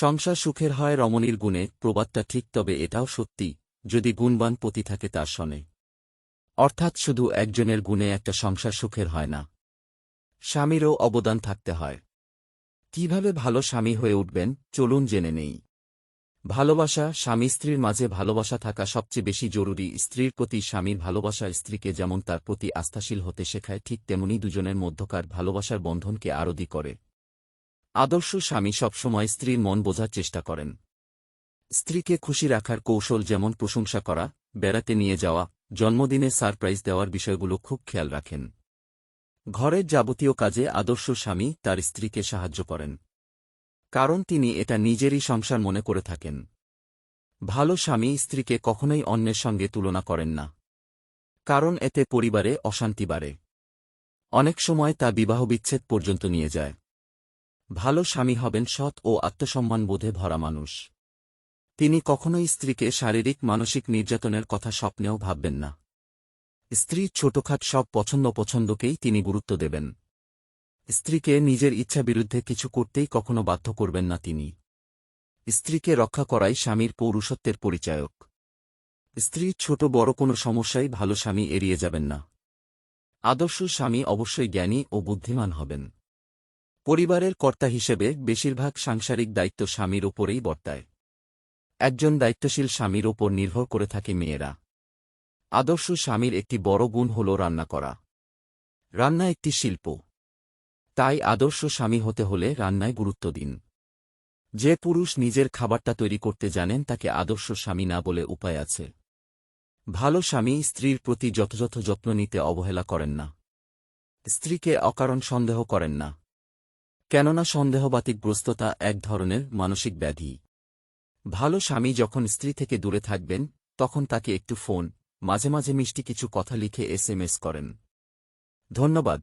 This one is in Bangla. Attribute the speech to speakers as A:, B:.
A: সংসার সুখের হয় রমণীর গুণে, প্রবাদটা ঠিক, তবে এটাও সত্যি, যদি গুণবান পতি থাকে তার সনে। অর্থাৎ শুধু একজনের গুণে একটা সংসার সুখের হয় না। স্বামীরও অবদান থাকতে হয়। কীভাবে ভালো স্বামী হয়ে উঠবেন, চলুন জেনে নেই। ভালোবাসা, স্বামী স্ত্রীর মাঝে ভালোবাসা থাকা সবচেয়ে বেশি জরুরি। স্ত্রীর প্রতি স্বামীর ভালোবাসা, স্ত্রীকে যেমন তার প্রতি আস্থাশীল হতে শেখায়, ঠিক তেমনি দুজনের মধ্যকার ভালোবাসার বন্ধনকে আরোদি করে। আদর্শ স্বামী সবসময় স্ত্রীর মন বোঝার চেষ্টা করেন। স্ত্রীকে খুশি রাখার কৌশল যেমন প্রশংসা করা, বেড়াতে নিয়ে যাওয়া, জন্মদিনে সারপ্রাইজ দেওয়ার বিষয়গুলো খুব খেয়াল রাখেন। ঘরের যাবতীয় কাজে আদর্শ স্বামী তার স্ত্রীকে সাহায্য করেন। কারণ তিনি এটা নিজেরই সংসার মনে করে থাকেন। ভালো স্বামী স্ত্রীকে কখনোই অন্যের সঙ্গে তুলনা করেন না। কারণ এতে পরিবারে অশান্তি বাড়ে। অনেক সময় তা বিবাহবিচ্ছেদ পর্যন্ত নিয়ে যায়। ভালো স্বামী হবেন সৎ ও আত্মসম্মানবোধে ভরা মানুষ। তিনি কখনোই স্ত্রীকে শারীরিক, মানসিক নির্যাতনের কথা স্বপ্নেও ভাববেন না। স্ত্রীর ছোটখাট সব পছন্দ পছন্দকেই তিনি গুরুত্ব দেবেন। স্ত্রীকে নিজের ইচ্ছা বিরুদ্ধে কিছু করতেই কখনো বাধ্য করবেন না তিনি। স্ত্রীকে রক্ষা করাই স্বামীর পৌরুষত্বের পরিচায়ক। স্ত্রীর ছোট বড় কোনো সমস্যাই ভালো স্বামী এড়িয়ে যাবেন না। আদর্শ স্বামী অবশ্যই জ্ঞানী ও বুদ্ধিমান হবেন। পরিবারের কর্তা হিসেবে বেশিরভাগ সাংসারিক দায়িত্ব স্বামীর ওপরেই বর্তায়। একজন দায়িত্বশীল স্বামীর ওপর নির্ভর করে থাকে মেয়েরা। আদর্শ স্বামীর একটি বড় গুণ হল রান্না করা। রান্না একটি শিল্প। তাই আদর্শ স্বামী হতে হলে রান্নায় গুরুত্ব দিন। যে পুরুষ নিজের খাবারটা তৈরি করতে জানেন তাকে আদর্শ স্বামী না বলে উপায় আছে। ভালো স্বামী স্ত্রীর প্রতি যথাযথ যত্ন নিতে অবহেলা করেন না। স্ত্রীকে অকারণ সন্দেহ করেন না। কেননা সন্দেহবাতিকগ্রস্ততা এক ধরনের মানসিক ব্যাধি। ভালো স্বামী যখন স্ত্রী থেকে দূরে থাকবেন, তখন তাকে একটু ফোন, মাঝে মাঝে মিষ্টি কিছু কথা লিখে এস করেন। ধন্যবাদ।